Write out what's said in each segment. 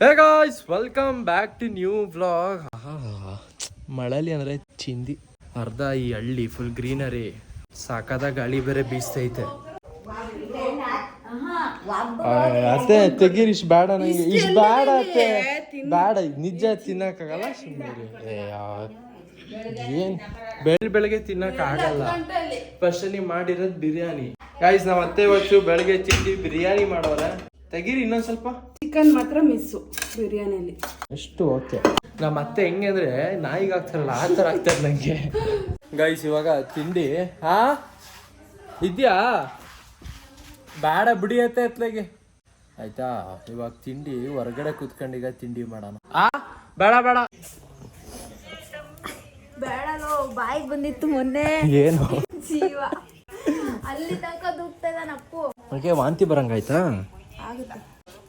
Hey guys welcome back to new vlog Malali ಅಂದರೆ ಚಿಂದಿ. ಅರ್ಧ ಈ ಹಳ್ಳಿ ಫುಲ್ ಗ್ರೀನರಿ ಸಾಕಾದ ಗಾಳಿ ಬೇರೆ ಬೀಸ್ತೈತೆ. ಅತ್ತೆ ತೆಗೀರಿ ಇಷ್ಟು ಬೇಡ ನನಗೆ ಇಷ್ಟು ಬೇಡ ಅತ್ತೆ. ಬೇಡ ನಿಜ ತಿನ್ನಕ್ಕಾಗಲ್ಲ ಸುಮ್ಮನೆ ಏನ್ ಬೆಳ್ ಬೆಳಗ್ಗೆ ತಿನ್ನಕ್ಕಾಗಲ್ಲ ಫಸ್ಟ್ ನೀವು ಮಾಡಿರೋದು ಬಿರಿಯಾನಿ. ಗಾಯ್ಸ್ ನಾವು ಅತ್ತೆ ಇವತ್ತು ಬೆಳಗ್ಗೆ ಚಿಂದಿ ಬಿರಿಯಾನಿ ಮಾಡೋರೆ. ತೆಗೀರಿ ಇನ್ನೊಂದು ಸ್ವಲ್ಪ. ಚಿಕನ್ ಮಾತ್ರ ಮಿಸ್ಸು ಬಿರಿಯಾನಿಲಿ ಎಷ್ಟು ಓಕೆ. ನಮ್ಮ ಅತ್ತೆ ಹೆಂಗೆ ಅಂದ್ರೆ ನಾಯಿಗೆ ಆಗ್ತಾರಲ್ಲ ಆ ಥರ ಆಗ್ತಾರೆ ನನಗೆ ಗೈಸ್ ಇವಾಗ ತಿಂಡಿ ಹಾ ಇದೆಯಾ? ಬೇಡ ಬಿಡಿಯತ್ತೆ ಅತ್ಲಾಗೆ. ಆಯ್ತಾ? ಇವಾಗ ತಿಂಡಿ ಹೊರಗಡೆ ಕುತ್ಕೊಂಡೀಗ ತಿಂಡಿ ಮಾಡೋಣ. ಆ? ಬೇಡ ಬೇಡ. ಬೇಡಲೋ ಬಾಯಿಗೆ ಬಂದಿತ್ತು ಮೊನ್ನೆ. ಏನು? ಜೀವ. ಅಲ್ಲಿ ತನಕ ದುಗ್ತದ ಅಪ್ಪು ಓಕೆ ವಾಂತಿ ಬರಂಗಾಯ್ತಾ? ಆಗುತ್ತೆ.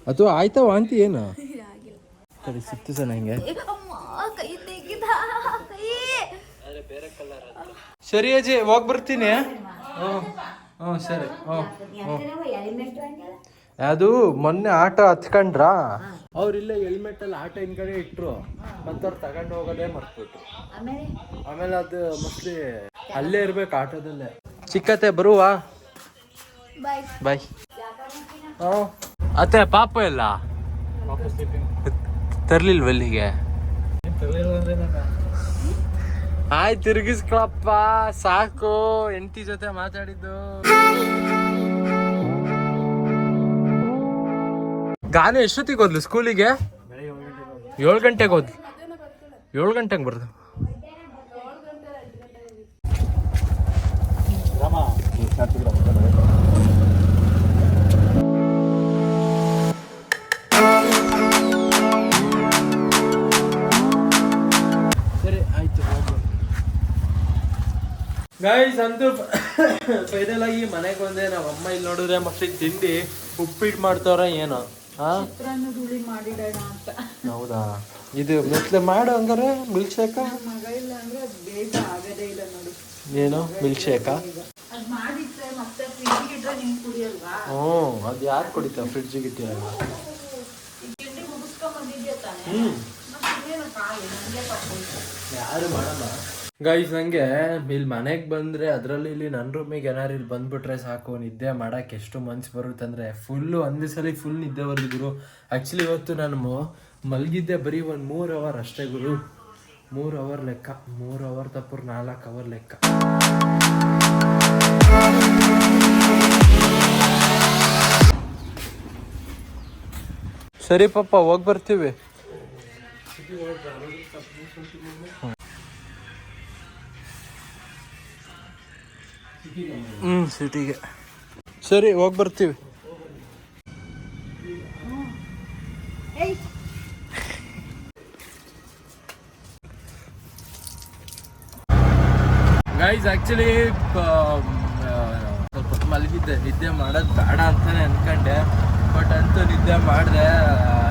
ಅಥವಾ ಆಯ್ತಾ ವಾಂತಿ ಏನು? ಸರಿ ಸಿಕ್ತು ಸರ್ ನಂಗೆ. ಸರಿ ಅಜಿ ಹೋಗಿ ಬರ್ತೀನಿ. ಹ್ಞೂ ಹ್ಞೂ ಸರಿ. ಹ್ಞೂ ಹ್ಞೂ ಅದು ಮೊನ್ನೆ ಆಟೋ ಅವ್ರ ಅವ್ರಿಲ್ಲ ಹೆಲ್ಮೆಟ್ ಅಲ್ಲಿ ಆಟೋ ಹಿಂದ್ಗಡೆ ಇಟ್ರು. ಮತ್ತವ್ರು ತಗೊಂಡು ಹೋಗೋದೇ ಮರ್ತ್ಬಿಟ್ರು. ಆಮೇಲೆ ಅದು ಮೋಸ್ಟ್ಲಿ ಅಲ್ಲೇ ಇರ್ಬೇಕು ಆಟೋದಲ್ಲೇ. ಚಿಕ್ಕತೆ ಬರುವಾ? ಬಾಯ್ ಬಾಯ್ ಹ್ಞೂ ಅತ್ತೆ ಪಾಪ ಎಲ್ಲ ತರ್ಲಿಲ್ವ ಇಲ್ಲಿಗೆ? ಆಯ್ತು ತಿರುಗಿಸ್ಕೊಳಪ್ಪ. ಸಾಕು. ಎಂಟಿ ಜೊತೆ ಮಾತಾಡಿದ್ದು. ಗಾನ ಎಷ್ಟೊತ್ತಿಗೆ ಹೋದ್ಲು ಸ್ಕೂಲಿಗೆ? ಏಳು ಗಂಟೆಗೆ ಹೋದ್ಲು. ಏಳು ಗಂಟೆಗೆ ಬರ್ದು. ಸರಿ ಗೈಸ್ ಅಂತೂ ಫೈನಲ್ ಆಗಿ ಮನೆಗೆ ಬಂದೆ ನಮ್ಮ ಅಮ್ಮ ಇಲ್ಲಿ ನೋಡಿದ್ರೆ ಮತ್ತೆ ತಿಂಡಿ ಉಪ್ಪಿಟ್ಟು ಮಾಡ್ತಾವ್ರ ಏನೋ. ಹೌದಾ? ಇದು ಮೊದ್ಲು ಮಾಡು ಹಂಗಾರೆ ಮಿಲ್ಕ್ ಶೇಕ ಅಂದ್ರೆ ಏನು? ಮಿಲ್ಕ್ ಶೇಕ ಹ್ಞೂ ಅದು ಯಾರು ಕುಡಿತಾ ಫ್ರಿಡ್ಜಿಗೆ ಇಟ್ಟಿರಲ್ಲ ಹ್ಞೂ ಯಾರು ಮಾಡಲ್ಲ ಗೈಸ್ ನಂಗೆ ಇಲ್ಲಿ ಮನೆಗೆ ಬಂದ್ರೆ ಅದರಲ್ಲಿ ಇಲ್ಲಿ ನನ್ನ ರೂಮಿಗೆ ಏನಾರು ಇಲ್ಲಿ ಬಂದ್ಬಿಟ್ರೆ ಸಾಕು, ನಿದ್ದೆ ಮಾಡಕ್ಕೆ ಎಷ್ಟು ಮನ್ಸು ಬರುತ್ತೆ ಅಂದ್ರೆ ಫುಲ್ಲು ಒಂದೇ ಸಲ ಫುಲ್ ನಿದ್ದೆ ಗುರು. ಆ್ಯಕ್ಚುಲಿ ಇವತ್ತು ನಾನು ಮಲಗಿದ್ದೆ ಬರೀ ಒಂದು ಮೂರು ಅವರ್ ಅಷ್ಟೇ ಗುರು. ಮೂರು ಅವರ್ ಲೆಕ್ಕ, ಮೂರು ಅವರ್ ತಪ್ಪರು ನಾಲ್ಕು ಅವರ್ ಲೆಕ್ಕ. ಸರಿ ಪಪ್ಪ ಹೋಗಿ ಬರ್ತೀವಿ. ಹ್ಞೂ ಸಿಟಿಗೆ. ಸರಿ, ಹೋಗಿ ಬರ್ತೀವಿ. ಗೈಸ್ ಆ್ಯಕ್ಚುಲಿ ಸ್ವಲ್ಪ ಮಲಗಿದ್ದೆ. ನಿದ್ದೆ ಮಾಡೋದು ಬೇಡ ಅಂತಾನೆ ಅನ್ಕೊಂಡೆ. ಬಟ್ ಅಂತೂ ನಿದ್ದೆ ಮಾಡಿದೆ.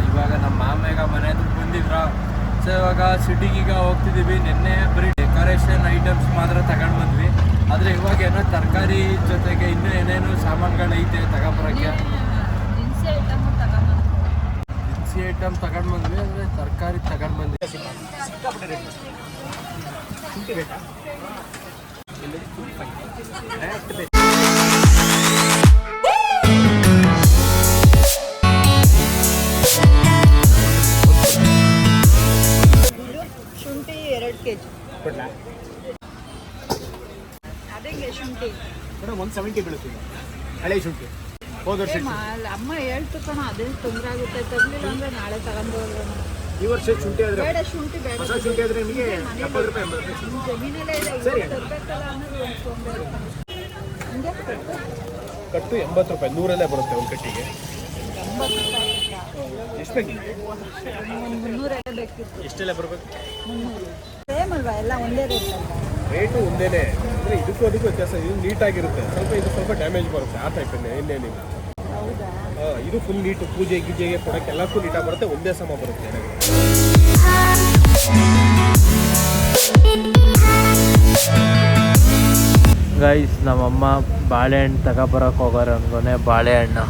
ಇವಾಗ ನಮ್ಮ ಮಾಮೇಗ ಮನೆ ಹತ್ರ ಬಂದಿದ್ರ. ಸೊ ಇವಾಗ ಸಿಟಿಗೀಗ ಹೋಗ್ತಿದ್ದೀವಿ ನಿನ್ನೆ ಬರೀ ಡೆಕೋರೇಷನ್ ಐಟಮ್ಸ್ ಮಾತ್ರ ತಗೊಂಡು ಬಂದ್ವಿ. ಆದರೆ ಇವಾಗ ಏನೋ ತರಕಾರಿ ಜೊತೆಗೆ ಇನ್ನೂ ಏನೇನು ಸಾಮಾನುಗಳು ಐತೆ ತಗೊಂಬರೋಕ್ಕೆ ದಿನಸಿ ಐಟಮ್ ತಗೊಂಡ್ ಬಂದ್ವಿ ಅಂದ್ರೆ ತರಕಾರಿ ತಗೊಂಡು ಬಂದ್ವಿ. ಒಂದು ಹಳೆ ಶುಂಠಿ. ಹೋದ ವರ್ಷ ಅಮ್ಮ ಹೇಳ್ತು ಕಣ ಅದೇ ತೊಂದರೆ ಆಗುತ್ತೆ ತರ್ಲಿಲ್ಲ ಅಂದ್ರೆ ನಾಳೆ ತಗೊಂಡು ಈ ವರ್ಷ ಶುಂಠಿ ಆದ್ರೆ ಬೇಡ ಶುಂಠಿ ಬೇಡ. ಹೊಸ ಶುಂಠಿ ಆದ್ರೆ ನಿಮಗೆ ಎಪ್ಪತ್ತು ರೂಪಾಯಿ ಎಂಬತ್ತು ರೂಪಾಯಿ ನಿಮ್ ಇದೆ ಇವಾಗ ತರ್ಬೇಕಲ್ಲ ಅನ್ನೋದು ಒಂದು ತೊಂದರೆ ಕಟ್ಟು. ಎಂಬತ್ತು ರೂಪಾಯಿ ನೂರಲ್ಲೇ ಬರುತ್ತೆ ಒಂದು ಕಟ್ಟಿಗೆ. ಎಷ್ಟು ಬರ್ಬೇಕು ಒಂದು ಮುನ್ನೂರೆಲ್ಲ ಬೇಕಿತ್ತು. ಎಷ್ಟೆಲ್ಲ ಬರಬೇಕು? ಮುನ್ನೂರು. ಸೇಮ್ ಅಲ್ವಾ ಎಲ್ಲ ಒಂದೇ ರೇಟ್ ರೇಟು ಒಂದೇನೆ. ಅಂದರೆ ಇದಕ್ಕೂ ಅದಕ್ಕೂ ವ್ಯತ್ಯಾಸ. ಇದು ನೀಟಾಗಿರುತ್ತೆ. ಸ್ವಲ್ಪ ಇದು ಸ್ವಲ್ಪ ಡ್ಯಾಮೇಜ್ ಬರುತ್ತೆ ಆ ಟೈಪ್ ಇನ್ನೇನಿಲ್ಲ ಹೌದಾ? ಇದು ಫುಲ್ ನೀಟು ಪೂಜೆ ಗೀಜೆಗೆ ಕೊಡಕ್ಕೆ ಎಲ್ಲಕ್ಕೂ ನೀಟಾಗಿ ಬರುತ್ತೆ ಒಂದೇ ಸಮ ಬರುತ್ತೆ ಗೈಸ್ ನಮ್ಮಮ್ಮ ಬಾಳೆಹಣ್ಣು ತಗೊಬರಕ್ಕೆ ಹೋಗೋರು ಅನ್ಕೊನೆ ಬಾಳೆಹಣ್ಣು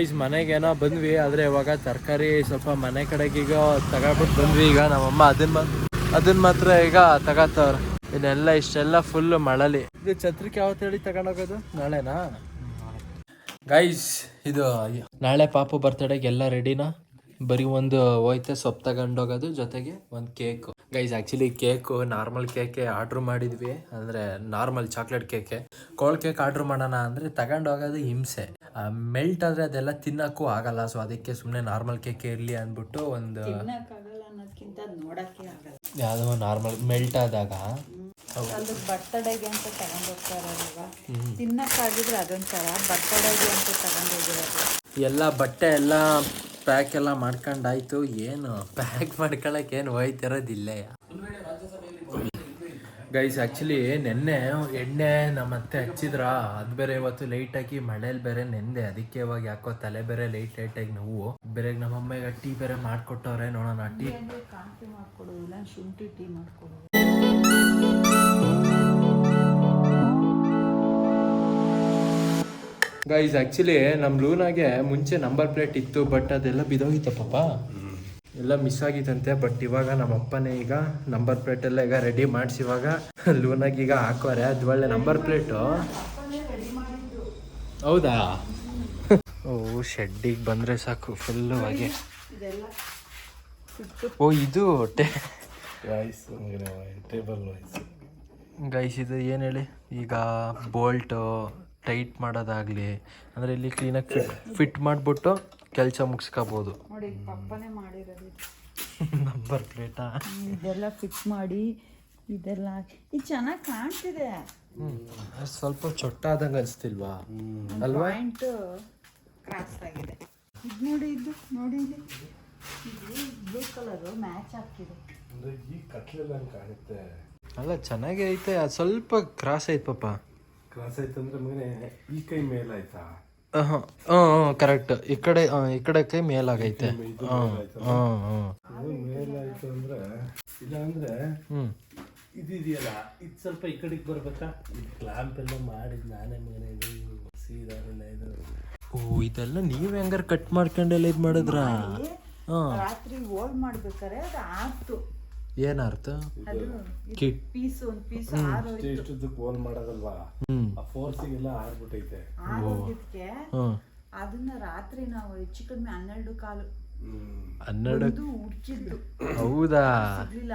ಗೈಸ್ ಮನೆಗೇನೋ ಬಂದ್ವಿ, ಆದ್ರೆ ಇವಾಗ ತರಕಾರಿ ಸ್ವಲ್ಪ ಮನೆ ಕಡೆಗೀಗ ತಗೊಬಿಟ್ಟು ಬಂದ್ವಿ. ಈಗ ನಮ್ಮಮ್ಮ ಅದನ್ನ ಮಾತ್ರ ಅದನ್ನ ಮಾತ್ರ ಈಗ ತಗತ್ತವ್ರ ಇನ್ನೆಲ್ಲ ಇಷ್ಟೆಲ್ಲ ಫುಲ್ ಮಳಲಿ. ಇದು ಛತ್ರಕ್ಕೆ ಯಾವತ್ತು ಹೇಳಿ ತಗೊಂಡೋಗೋದು? ನಾಳೆನಾ? ಗೈಸ್ ಇದು ನಾಳೆ ಪಾಪು ಬರ್ತಡೆಗೆ ಎಲ್ಲ ರೆಡಿನಾ ಬರೀ ಒಂದು ಹೋಯ್ತೆ ಸೊಪ್ಪು ತಗೊಂಡೋಗೋದು, ಜೊತೆಗೆ ಒಂದು cake guys actually cake normal ಕೇಕೆ order ಮಾಡಿದ್ವಿ. ಅಂದರೆ ನಾರ್ಮಲ್ ಚಾಕ್ಲೇಟ್ ಕೇಕೆ ಕೋಲ್ಡ್ ಕೇಕ್ ಆರ್ಡ್ರ್ ಮಾಡೋಣ ಅಂದರೆ ತಗೊಂಡೋಗೋದು ಹಿಂಸೆ. ಮೆಲ್ಟ್ ಆದರೆ ಅದೆಲ್ಲ ತಿನ್ನೋಕ್ಕೂ ಆಗಲ್ಲ. ಸೊ ಅದಕ್ಕೆ ಸುಮ್ಮನೆ ನಾರ್ಮಲ್ ಕೇಕ್ ಇರಲಿ ಅಂದ್ಬಿಟ್ಟು ಒಂದು ಯಾವುದೋ ನಾರ್ಮಲ್ ಮೆಲ್ಟ್ ಆದಾಗ. ಅದು ಬರ್ತಡೆಗೆ ಅಂತ ತಗೊಂಡೋಗ್ತಾರಲ್ವಾ? ತಿನ್ನಕ್ಕಾಗಿದ್ರೆ ಅದೊಂಥರ ಬರ್ತಡೆಗೆ ಅಂತ ತಗೊಂಡೋಗಿರೋದು. ಎಲ್ಲ ಬಟ್ಟೆ ಎಲ್ಲ ಪ್ಯಾಕ್ ಎಲ್ಲ ಮಾಡ್ಕೊಂಡಾಯ್ತು ಏನು ಪ್ಯಾಕ್ ಮಾಡ್ಕೊಳಕ್ ಏನು ಹೋಯ್ತಿರೋದಿಲ್ಲ. ಗೈಸ್ ಆ್ಯಕ್ಚುಲಿ ನೆನ್ನೆ ಎಣ್ಣೆ ನಮ್ಮ ಅತ್ತೆ ಹಚ್ಚಿದ್ರ? ಅದು ಬೇರೆ ಇವತ್ತು ಲೈಟಾಗಿ ಮಳೇಲಿ ಬೇರೆ ನೆಂದೆ. ಅದಕ್ಕೆ ಇವಾಗ ಯಾಕೋ ತಲೆ ಬೇರೆ ಲೈಟ್ ಲೈಟಾಗಿ ನೋವು. ಬೇರೆ ನಮ್ಮ ಅಮ್ಮಗೆ ಟೀ ಬೇರೆ ಮಾಡ್ಕೊಟ್ಟವ್ರೆ, ನೋಡೋಣ ಟೀ. ಕಾಫಿ ಶುಂಠಿ ಟೀ ಮಾಡ್ಕೊಡೋದು ಗೈಸ್ ಆ್ಯಕ್ಚುಲಿ ನಮ್ಮ ಲೂನಾಗೆ ಮುಂಚೆ ನಂಬರ್ ಪ್ಲೇಟ್ ಇತ್ತು ಬಟ್ ಅದೆಲ್ಲ ಬಿದೋಗಿತ್ತಪ್ಪ. ಎಲ್ಲ ಮಿಸ್ ಆಗಿತ್ತಂತೆ ಬಟ್ ಇವಾಗ ನಮ್ಮ ಅಪ್ಪನೇ ಈಗ ನಂಬರ್ ಪ್ಲೇಟ್ ಎಲ್ಲ ಈಗ ರೆಡಿ ಮಾಡಿಸಿ ಇವಾಗ ಲೂನಾಗಿ ಈಗ ಹಾಕೋರೆ ಅದು ಒಳ್ಳೆ ನಂಬರ್ ಪ್ಲೇಟು ಹೌದಾ? ಓ ಶೆಡ್ಡಿಗೆ ಬಂದರೆ ಸಾಕು ಫುಲ್ಲು ಹಾಗೆ ಇದೆಲ್ಲ ಓ ಇದು ಟೇಬಲ್ ವಾಯ್ಸ್ ಗೈಸ್ ಇದು ಏನು ಹೇಳಿ? ಈಗ ಬೋಲ್ಟು ಟೈಟ್ ಮಾಡೋದಾಗಲಿ ಅಂದರೆ ಇಲ್ಲಿ ಕ್ಲೀನಾಗಿ ಫಿಟ್ ಫಿಟ್ ಮಾಡಿಬಿಟ್ಟು ಕೆಲಸ ಮುಗಿಸ್ಕೋಬೋದು ನೋಡಿ ಪಪ್ಪನೇ ಮಾಡಿರೋದು ಇದು. ನಂಬರ್ ಪ್ಲೇಟಾ ಇದೆಲ್ಲ ಫಿಕ್ಸ್ ಮಾಡಿ ಇದೆಲ್ಲ ಇದು ಚೆನ್ನಾಗಿ ಕಾಣ್ತಿದೆ. ಸ್ವಲ್ಪ ಚೊಟ್ಟಾದಂಗೆ ಅನಿಸ್ತಿಲ್ವಾ? ಅಲ್ವಾ? ಪಾಯಿಂಟ್ ಕ್ರಾಸ್ ಆಗಿದೆ. ಇದು ನೋಡಿ ಇದು ನೋಡಿ ಇದು. ಇದು ಬ್ಲೂ ಕಲರು ಮ್ಯಾಚ್ ಆಗ್ತಿದೆ. ಅಂದ್ರೆ ಈ ಕಟ್ಲೆಲ್ಲ ಹಂಗ್ ಕಾಣುತ್ತೆ. ಅಲ್ಲ ಚೆನ್ನಾಗೇ ಐತೆ. ಅದು ಸ್ವಲ್ಪ ಕ್ರಾಸ್ ಐತೆ ಪಾಪ. ಕ್ರಾಸ್ ಐತಂದ್ರೆ ಮಗನೇ ಈ ಕೈ ಮೇಲಾಯ್ತಾ? ಹಾಂ ಹಾಂ ಕರೆಕ್ಟ್ ಈ ಕಡೆ ಆ, ಈ ಕಡೆ ಕೈ ಮೇಲಾಗೈತೆ. ಹಾಂ ಹಾಂ ಹಾಂ ಇದು ಮೇಲಾಯ್ತು ಅಂದ್ರೆ ಇಲ್ಲ ಅಂದ್ರೆ ಹ್ಞೂ ಇದಿದೆಯಲ್ಲ ಇದು ಸ್ವಲ್ಪ ಈ ಕಡೆಗೆ ಬರ್ಬೇಕಾ? ಇದು ಕ್ಲಾಂಪ್ ಎಲ್ಲ ಮಾಡಿದ್ ನಾನೇ ಮಗನೆ ಇದು ಸೀದಾರೆಲ್ಲ ಇದು. ಓ ಇದೆಲ್ಲ ನೀವು ಹೆಂಗಾರ ಕಟ್ ಮಾಡ್ಕೊಂಡೆಲ್ಲ ಇದು ಮಾಡಿದ್ರಾ? ಹಾಂ ರಾತ್ರಿ ಹೋಲ್ ಮಾಡ್ಬೇಕಾರೆ ಅದು ಆರ್ತು ಏನರ್ಥ? ಕಿಟ್ ಪೀಸ್ ಒಂದು ಪೀಸ್ ಆರೋಯ್ತು ಇಷ್ಟುದ್ದಕ್ಕೆ ಓಲ್ ಮಾಡೋದಲ್ವಾ? ಆ ಫೋರ್ಸಿಗೆಲ್ಲ ಆಡ್ಬಿಟ್ಟೈತೆ. ಆರೋಗ್ಯಕ್ಕೆ ಅದನ್ನ ರಾತ್ರಿ ನಾವು ಹೆಚ್ಚು ಕಡಿಮೆ ಹನ್ನೆರಡು ಕಾಲು ಹನ್ನೆರಡು ಹುಡ್ಕಿದ್ದು ಹೌದಾ? ಸಿಗ್ಲಿಲ್ಲ.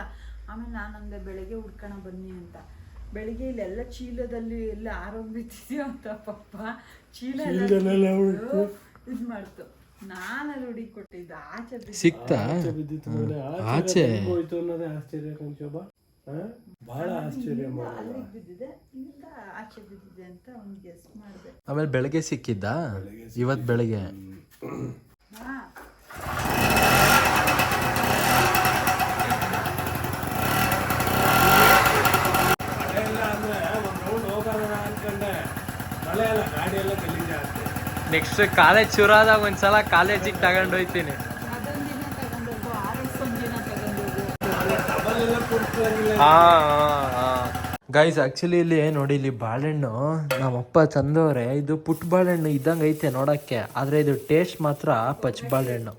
ಆಮೇಲೆ ನಾನಂದೆ ಬೆಳಗ್ಗೆ ಹುಡ್ಕೋಣ ಬನ್ನಿ ಅಂತ. ಬೆಳಿಗ್ಗೆ ಇಲ್ಲೆಲ್ಲ ಚೀಲದಲ್ಲಿ ಎಲ್ಲ ಆರೋಗ್ಯ ಅಂತ ಪಪ್ಪ ಚೀಲ ಇದು ಮಾಡ್ತು. ಹುಡುಗಿ ಕೊಟ್ಟಿದ್ದು ಆಚೆ ಬಿದ್ದು ಸಿಕ್ತಾ ಬಿದ್ದಿತ್ತು ಮಗನೆ ಆಚೆ. ಹೋಯ್ತು ಅನ್ನೋದೇ ಆಶ್ಚರ್ಯ ಕೊಂಚೋಬ. ಬಹಳ ಆಶ್ಚರ್ಯ ಮಾಡ ಅಲ್ಲಿಗೆ ಬಿದ್ದಿದೆ ಇಲ್ಲಿಂದ ಆಚೆ ಬಿದ್ದಿದೆ ಅಂತ ಅವ್ನಿಗೆ ಗೆಸ್ ಮಾಡಿದೆ. ಆಮೇಲೆ ಬೆಳಗ್ಗೆ ಸಿಕ್ಕಿದ್ದ? ಇವತ್ತು ಬೆಳಗ್ಗೆ. ಹಾ. ಮಳೆ ಎಲ್ಲ ಅಂದ್ರೆ ಒಂದ್ ರೌಂಡ್ ಹೋಗೋಣ ಅನ್ಕೊಂಡೆ ಮಳೆ ಅಲ್ಲ ಗಾಡಿ ಎಲ್ಲ ನೆಕ್ಸ್ಟ್ ಕಾಲೇಜ್ ಶುರು ಆದಾಗ ಒಂದ್ಸಲ ಕಾಲೇಜಿಗೆ ತಗೊಂಡು ಹೋಯ್ತೀನಿ. ಹಾ ಗೈಸ್ ಆಕ್ಚುಲಿ ಇಲ್ಲಿ ನೋಡಿ ಇಲ್ಲಿ ಬಾಳೆಹಣ್ಣು ನಮ್ಮಪ್ಪ ತಂದವ್ರೆ ಇದು ಪುಟ್ ಬಾಳೆಹಣ್ಣು ಇದ್ದಂಗೆ ಐತೆ ನೋಡಕ್ಕೆ. ಆದ್ರೆ ಇದು ಟೇಸ್ಟ್ ಮಾತ್ರ ಪಚ್ ಬಾಳೆಹಣ್ಣು.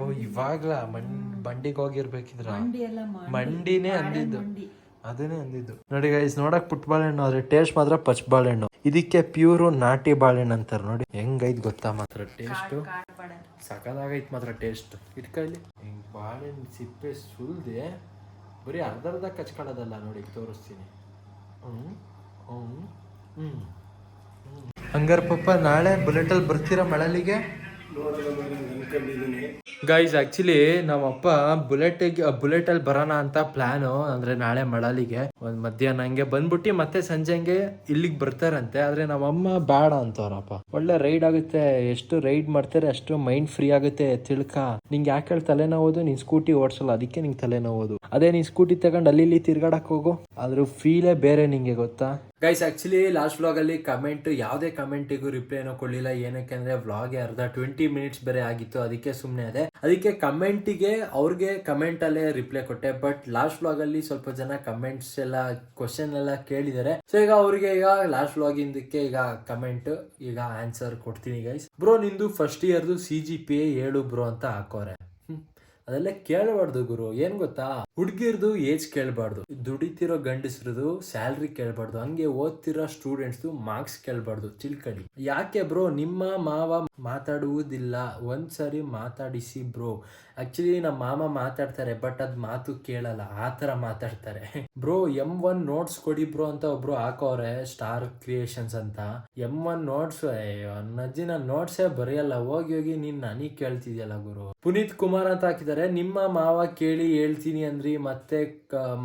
ಓ ಇವಾಗ್ಲ ಮಂಡ್ ಬಂಡಿಗೆ ಹೋಗಿರ್ಬೇಕಿದ್ರ? ಮಂಡಿನೇ ಅಂದಿದ್ದು. ಮಂಡಿ ಅದನ್ನೇ ಅಂದಿದ್ದು. ನೋಡಿ ಗೈಸ್ ನೋಡಕ್ ಪುಟ್ ಬಾಳೆಹಣ್ಣು ಆದ್ರೆ ಟೇಸ್ಟ್ ಮಾತ್ರ ಪಚ್ ಬಾಳೆಹಣ್ಣು ಇದಕ್ಕೆ ಪ್ಯೂರು ನಾಟಿ ಬಾಳೆಹಣ್ಣು ಅಂತಾರೆ ನೋಡಿ. ಹೆಂಗೈತ್ ಗೊತ್ತಾ ಮಾತ್ರ ಟೇಸ್ಟ್ ಸಕದಾಗೈತ್ ಮಾತ್ರ ಟೇಸ್ಟ್ ಇಟ್ಕೊಳ್ಳಿ ಹಿಂಗ್ ಬಾಳೆಹಣ್ಣು ಸಿಪ್ಪೆ ಸುಲ್ದೆ ಬರೀ ಅರ್ಧ ಅರ್ಧ ಕಚ್ಕೊಳ್ಳೋದಲ್ಲ ನೋಡಿ, ತೋರಿಸ್ತೀನಿ. ಹಂಗಾರ ಪಪ್ಪ, ನಾಳೆ ಬುಲೆಟಲ್ಲಿ ಬರ್ತೀರಾ ಮಳಲಿಗೆ? ಗೈಸ್ ಆಕ್ಚುಲಿ ನಮ್ಮಪ್ಪ ಬುಲೆಟ್ ಬುಲೆಟ್ ಅಲ್ಲಿ ಬರೋಣ ಅಂತ ಪ್ಲಾನ್ ಅಂದ್ರೆ ನಾಳೆ ಮಳಾಲಿಗೆ. ಒಂದ್ ಮಧ್ಯಾಹ್ನ ಹಂಗೆ ಬಂದ್ಬಿಟ್ಟು ಮತ್ತೆ ಸಂಜೆ ಹಂಗೆ ಇಲ್ಲಿಗೆ ಬರ್ತಾರಂತೆ. ಆದ್ರೆ ನಮ್ಮಮ್ಮ ಬೇಡ ಅಂತವ್ರಪ್ಪ. ಒಳ್ಳೆ ರೈಡ್ ಆಗುತ್ತೆ, ಎಷ್ಟು ರೈಡ್ ಮಾಡ್ತಾರೆ, ಅಷ್ಟು ಮೈಂಡ್ ಫ್ರೀ ಆಗುತ್ತೆ, ತಿಳ್ಕ. ನಿಂಗೆ ಯಾಕೆ ತಲೆನೋವುದು? ನೀನ್ ಸ್ಕೂಟಿ ಓಡಿಸಲ್ಲ, ಅದಕ್ಕೆ ನಿಂಗೆ ತಲೆನೋವುದು. ಅದೇ ನೀನ್ ಸ್ಕೂಟಿ ತಗೊಂಡು ಅಲ್ಲಿ ಇಲ್ಲಿ ತಿರ್ಗಾಡಕ್ ಹೋಗು. ಅದ್ರ ಫೀಲೇ ಬೇರೆ ನಿಂಗೆ, ಗೊತ್ತಾ? ಗೈಸ್ ಆ್ಯಕ್ಚುಲಿ ಲಾಸ್ಟ್ ವ್ಲಾಗ್ ಅಲ್ಲಿ ಕಮೆಂಟ್ ಯಾವುದೇ ಕಮೆಂಟಿಗೂ ರಿಪ್ಲೈನೂ ಕೊಡಲಿಲ್ಲ. ಏನಕ್ಕೆ ಅಂದ್ರೆ ವ್ಲಾಗ್ ಅರ್ಧ ಟ್ವೆಂಟಿ ಮಿನಿಟ್ಸ್ ಬೇರೆ ಆಗಿತ್ತು. ಅದಕ್ಕೆ ಸುಮ್ಮನೆ ಅದೇ. ಅದಕ್ಕೆ ಕಮೆಂಟಿಗೆ ಅವ್ರಿಗೆ ಕಮೆಂಟಲ್ಲೇ ರಿಪ್ಲೈ ಕೊಟ್ಟೆ. ಬಟ್ ಲಾಸ್ಟ್ ವ್ಲಾಗ್ ಅಲ್ಲಿ ಸ್ವಲ್ಪ ಜನ ಕಮೆಂಟ್ಸ್ ಎಲ್ಲ ಕ್ವಶನ್ ಎಲ್ಲ ಕೇಳಿದ್ದಾರೆ ಸೊ ಈಗ ಅವ್ರಿಗೆ ಈಗ ಲಾಸ್ಟ್ ವ್ಲಾಗ್ ಇಂದಕ್ಕೆ ಈಗ ಕಮೆಂಟ್ ಈಗ ಆನ್ಸರ್ ಕೊಡ್ತೀನಿ ಗೈಸ್ ಬ್ರೋ ನಿಂದು ಫಸ್ಟ್ ಇಯರ್ದು ಸಿ ಜಿ ಪಿ ಏಳು ಬ್ರೋ ಅಂತ ಹಾಕೋರೆ. ಅದೆಲ್ಲ ಕೇಳಬಾರ್ದು ಗುರು. ಏನ್ ಗೊತ್ತಾ? ಹುಡ್ಗಿರ್ದು ಏಜ್ ಕೇಳಬಾರ್ದು. ದುಡಿತಿರೋ ಗಂಡಸ್ರದು ಸ್ಯಾಲ್ರಿ ಕೇಳಬಾರ್ದು. ಹಂಗೆ ಓದ್ತಿರೋ ಸ್ಟೂಡೆಂಟ್ಸ್ದು ಮಾರ್ಕ್ಸ್ ಕೇಳಬಾರ್ದು ಚಿಲ್ಕಡಿ. ಯಾಕೆ ಬ್ರೋ? ನಿಮ್ಮ ಮಾವ ಮಾತಾಡುವುದಿಲ್ಲ. ಒಂದ್ಸರಿ ಮಾತಾಡಿಸಿ ಬ್ರೋ. ಆಕ್ಚುಲಿ ನಮ್ಮ ಮಾಮ ಮಾತಾಡ್ತಾರೆ, ಬಟ್ ಅದ್ ಮಾತು ಕೇಳಲ್ಲ. ಆ ತರ ಮಾತಾಡ್ತಾರೆ. ಬ್ರೋ ಎಂ ಒನ್ ನೋಟ್ಸ್ ಕೊಡಿ ಬ್ರೋ ಅಂತ ಒಬ್ರು ಹಾಕೋರೆ, ಸ್ಟಾರ್ ಕ್ರಿಯೇಷನ್ಸ್ ಅಂತ. ಎಂ ಒನ್ ನೋಟ್ಸ್ ಅಜ್ಜಿನ ನಾನು ನೋಟ್ಸೇ ಬರೆಯಲ್ಲ. ಹೋಗಿ ಹೋಗಿ ನೀನ್ ನನಗ್ ಕೇಳ್ತಿದ್ಯಲ್ಲ ಗುರು. ಪುನೀತ್ ಕುಮಾರ್ ಅಂತ ಹಾಕಿದ್ದಾರೆ. ನಿಮ್ಮ ಮಾವ ಕೇಳಿ ಹೇಳ್ತೀನಿ ಅಂದ್ರಿ, ಮತ್ತೆ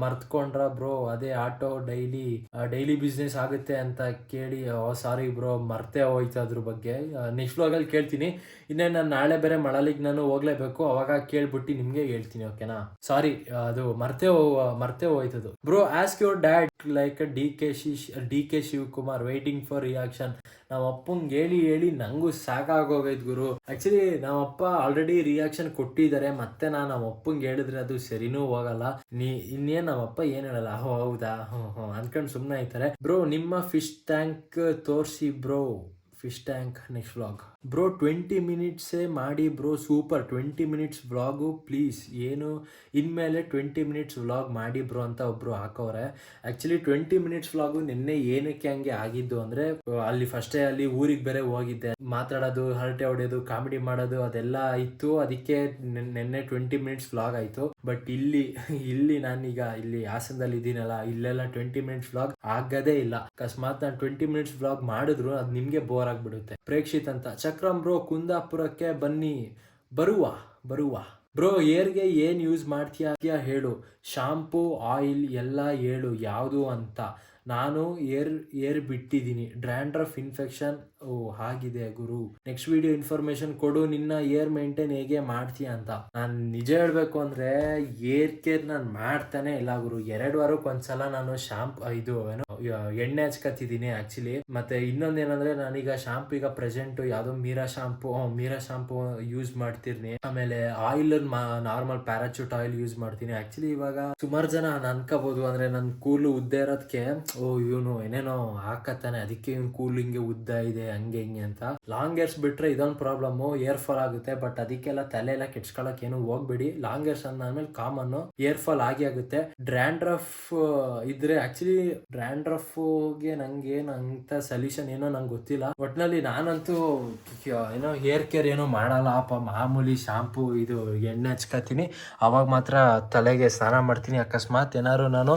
ಮರ್ತ್ಕೊಂಡ್ರ ಬ್ರೋ, ಅದೇ ಆಟೋ ಡೈಲಿ ಡೈಲಿ ಬಿಸ್ನೆಸ್ ಆಗುತ್ತೆ ಅಂತ ಕೇಳಿ ಸಾರಿ ಬ್ರೋ, ಮರ್ತೆ ಹೋಯ್ತು ಅದ್ರ ಬಗ್ಗೆ. ನೆಕ್ಸ್ಟ್ ವ್ಲಾಗಲ್ಲಿ ಕೇಳ್ತೀನಿ. ಇನ್ನೇ ನಾನು ನಾಳೆ ಬೇರೆ ಮಳಲಿಗೆ ನಾನು ಹೋಗ್ಲೇಬೇಕು, ಅವಾಗ ಕೇಳ್ಬಿಟ್ಟು ನಿಮ್ಗೆ ಹೇಳ್ತೀನಿ ಓಕೆನಾ ಸಾರಿ ಅದು ಮರ್ತೆ ಮರ್ತೇ ಹೋಯ್ತದು. Bro ask your dad like D K she D K Shivakumar waiting for reaction ನಮ್ಮ ಅಪ್ಪಂಗೆ ಹೇಳಿ ಹೇಳಿ ನಂಗೂ ಸಾಕಾಗೋಗೈತ್ ಗುರು. ಆಕ್ಚುಲಿ ನಮ್ಮಪ್ಪ ಆಲ್ರೆಡಿ ರಿಯಾಕ್ಷನ್ ಕೊಟ್ಟಿದ್ದಾರೆ, ಮತ್ತೆ ನಾನು ನಮ್ಮ ಅಪ್ಪಂಗೆ ಹೇಳಿದ್ರೆ ಅದು ಸರಿನೂ ಹೋಗಲ್ಲ. ನೀ ಇನ್ನೇನ್ ನಮ್ಮಪ್ಪ ಏನ್ ಹೇಳಲ್ಲ. ಹೋ, ಹೌದಾ? ಹ್ಞೂ ಹ್ಞೂ ಅನ್ಕೊಂಡ್ ಸುಮ್ಮನೆ ಆಯ್ತಾರೆ ಬ್ರೋ, ನಿಮ್ಮ ಫಿಶ್ ಟ್ಯಾಂಕ್ ತೋರಿಸಿ bro. Fish tank next vlog bro twenty ಮಿನಿಟ್ಸೇ ಮಾಡಿ bro super twenty minutes vlog please ಏನು? ಇನ್ಮೇಲೆ ಟ್ವೆಂಟಿ ಮಿನಿಟ್ಸ್ ವ್ಲಾಗ್ ಮಾಡಿ ಬ್ರೋ ಅಂತ ಒಬ್ರು ಹಾಕೋರೆ. ಆ್ಯಕ್ಚುಲಿ ಟ್ವೆಂಟಿ ಮಿನಿಟ್ಸ್ ವ್ಲಾಗು ನಿನ್ನೆ ಏನಕ್ಕೆ ಹಂಗೆ ಆಗಿದ್ದು ಅಂದರೆ, ಅಲ್ಲಿ ಫಸ್ಟೇ ಅಲ್ಲಿ ಊರಿಗೆ ಬೇರೆ ಹೋಗಿದ್ದೆ. ಮಾತಾಡೋದು, ಹರಟೆ ಹೊಡೆಯೋದು ಕಾಮಿಡಿ ಮಾಡೋದು, ಅದೆಲ್ಲ ಇತ್ತು. ಅದಕ್ಕೆ ನಿನ್ನೆ ಟ್ವೆಂಟಿ ಮಿನಿಟ್ಸ್ ವ್ಲಾಗ್ ಆಯಿತು. ಬಟ್ ಇಲ್ಲಿ ಇಲ್ಲಿ ನಾನೀಗ ಇಲ್ಲಿ ಹಾಸನದಲ್ಲಿ ಇದ್ದೀನಲ್ಲ ಇಲ್ಲೆಲ್ಲ ಟ್ವೆಂಟಿ ಮಿನಿಟ್ಸ್ ವ್ಲಾಗ್ ಆಗದೇ ಇಲ್ಲ. ಅಕಸ್ಮಾತ್ ನಾನು ಟ್ವೆಂಟಿ ಮಿನಿಟ್ಸ್ ವ್ಲಾಗ್ ಮಾಡಿದ್ರು, ಅದು ನಿಮಗೆ ಬೋರ್ ಆಗಿಬಿಡುತ್ತೆ. ಪ್ರೇಕ್ಷಿತ್ ಅಂತ. ಚಕ್ರಂ ಬ್ರೋ, ಕುಂದಾಪುರಕ್ಕೆ ಬನ್ನಿ. ಬರುವ ಬರುವ. ಬ್ರೋ, ಏರ್ಗೆ ಏನ್ ಯೂಸ್ ಮಾಡ್ತೀಯಾ ಹೇಳು. ಶಾಂಪೂ, ಆಯಿಲ್ ಎಲ್ಲ ಹೇಳು. ಯಾವುದು ಅಂತ. ನಾನು ಏರ್ ಏರ್ ಬಿಟ್ಟಿದ್ದೀನಿ. ಡ್ರ್ಯಾಂಡ್ರಫ್ ಇನ್ಫೆಕ್ಷನ್ ಓ, ಹಾಗಿದೆ ಗುರು. ನೆಕ್ಸ್ಟ್ ವಿಡಿಯೋ ಇನ್ಫಾರ್ಮೇಶನ್ ಕೊಡು, ನಿನ್ನ ಏರ್ ಮೇಂಟೈನ್ ಹೇಗೆ ಮಾಡ್ತೀಯ ಅಂತ. ನಾನು ನಿಜ ಹೇಳ್ಬೇಕು ಅಂದ್ರೆ ಏರ್ ಕೇರ್ ನಾನು ಮಾಡ್ತಾನೆ ಇಲ್ಲ ಗುರು. ಎರಡು ವಾರಕ್ಕೆ ಒಂದ್ಸಲ ನಾನು ಶಾಂಪ್ ಇದು, ಏನೋ ಎಣ್ಣೆ ಹಚ್ಕತ್ತಿದ್ದೀನಿ ಆಕ್ಚುಲಿ ಮತ್ತೆ ಇನ್ನೊಂದೇನಂದ್ರೆ ನಾನೀಗ ಶಾಂಪು ಈಗ ಪ್ರೆಸೆಂಟ್ ಯಾವುದೋ Meera shampoo Meera shampoo use ಮಾಡ್ತಿರ್ನಿ. ಆಮೇಲೆ oil normal Parachute oil use ಮಾಡ್ತೀನಿ. ಆಕ್ಚುಲಿ ಇವಾಗ ಸುಮಾರು ಜನ ನಾನು ಅನ್ಕೋಬಹುದು ಅಂದ್ರೆ, ನನ್ ಕೂಲು ಉದ್ದ ಇರೋದಕ್ಕೆ ಓ, ಇವನು ಏನೇನೋ ಹಾಕತ್ತಾನೆ. ಅದಕ್ಕೆ ಇವ್ನ ಕೂಲ್ ಹಿಂಗೆ ಉದ್ದ ಇದೆ. ಹಂಗೆ ಹಿಂಗೆ ಅಂತ. ಲಾಂಗ್ ಏರ್ಸ್ ಬಿಟ್ರೆ ಇದೊಂದು ಪ್ರಾಬ್ಲಮ್ ಏರ್ ಫಾಲ್ ಆಗುತ್ತೆ ಬಟ್ ಅದಕ್ಕೆಲ್ಲ ತಲೆ ಎಲ್ಲ ಕೆಡ್ಸ್ಕೊಳಕ್ ಏನು ಹೋಗ್ಬೇಡಿ. ಲಾಂಗ್ ಏರ್ಸ್ ಅಂದ್ಮೇಲೆ ಕಾಮನ್ ಏರ್ ಫಾಲ್ ಆಗಿ ಆಗುತ್ತೆ. ಡ್ರ್ಯಾಂಡ್ರಫ್ ಇದ್ರೆ ಆಕ್ಚುಲಿ ಡ್ರ್ಯಾಂಡ್ರಫ್ಗೆ ನಂಗೆ ಅಂತ ಸೊಲ್ಯೂಷನ್ ಏನೋ ನಂಗೆ ಗೊತ್ತಿಲ್ಲ. ಒಟ್ನಲ್ಲಿ ನಾನಂತೂ ಏನೋ ಹೇರ್ ಕೇರ್ ಏನೋ ಮಾಡಲ್ಲ. ಅಪ್ಪ ಮಾಮೂಲಿ ಶಾಂಪು ಇದು ಎಣ್ಣೆ ಹಚ್ಕೊತೀನಿ. ಅವಾಗ ಮಾತ್ರ ತಲೆಗೆ ಸ್ನಾನ ಮಾಡ್ತೀನಿ. ಅಕಸ್ಮಾತ್ ಏನಾದ್ರು ನಾನು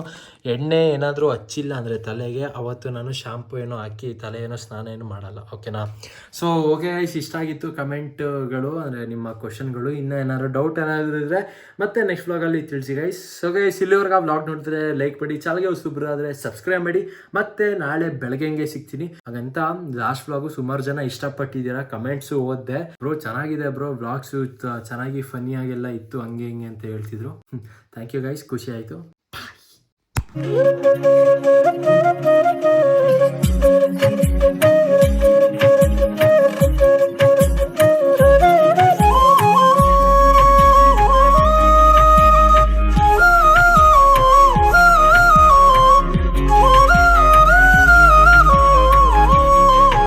ಎಣ್ಣೆ ಏನಾದರೂ ಹಚ್ಚಿಲ್ಲ ಅಂದರೆ ತಲೆಗೆ, ಅವತ್ತು ನಾನು ಶಾಂಪು ಏನೋ ಹಾಕಿ ತಲೆ ಏನೋ ಸ್ನಾನ ಏನು ಮಾಡಲ್ಲ. ಓಕೆನಾ ಸೊ ಓಕೆ ಗೈಸ್ ಇಷ್ಟ ಆಗಿತ್ತು ಕಮೆಂಟ್ಗಳು ಅಂದರೆ ನಿಮ್ಮ ಕ್ವಶನ್ಗಳು ಇನ್ನೂ ಏನಾದ್ರು ಡೌಟ್ ಏನಾದರೂ ಇದ್ರೆ ಮತ್ತೆ ನೆಕ್ಸ್ಟ್ ವ್ಲಾಗಲ್ಲಿ ತಿಳಿಸಿ ಗೈಸ್ ಸೊ ಗೈಸ್ ಇಲ್ಲಿವರೆಗೆ ವ್ಲಾಗ್ ನೋಡಿದ್ರೆ ಲೈಕ್ ಮಾಡಿ ಚಾನಲ್ಗೆ ಹೊಸಬ್ರು ಆದರೆ ಸಬ್ಸ್ಕ್ರೈಬ್ ಮಾಡಿ. ಮತ್ತೆ ನಾಳೆ ಬೆಳಗ್ಗೆ ಹಂಗೆ ಸಿಗ್ತೀನಿ. ಹಾಗಂತ ಲಾಸ್ಟ್ ವ್ಲಾಗು ಸುಮಾರು ಜನ ಇಷ್ಟಪಟ್ಟಿದ್ದೀರಾ ಕಮೆಂಟ್ಸು ಓದಿದೆ. ಬ್ರೋ ಚೆನ್ನಾಗಿದೆ ಬ್ರೋ ವ್ಲಾಗ್ಸು ಚೆನ್ನಾಗಿ ಫನ್ನಿಯಾಗೆಲ್ಲ ಇತ್ತು ಹಂಗೆ ಹಿಂಗೆ ಅಂತ ಹೇಳ್ತಿದ್ರು. ಥ್ಯಾಂಕ್ ಯು ಗೈಸ್ ಖುಷಿ ಆಯಿತು.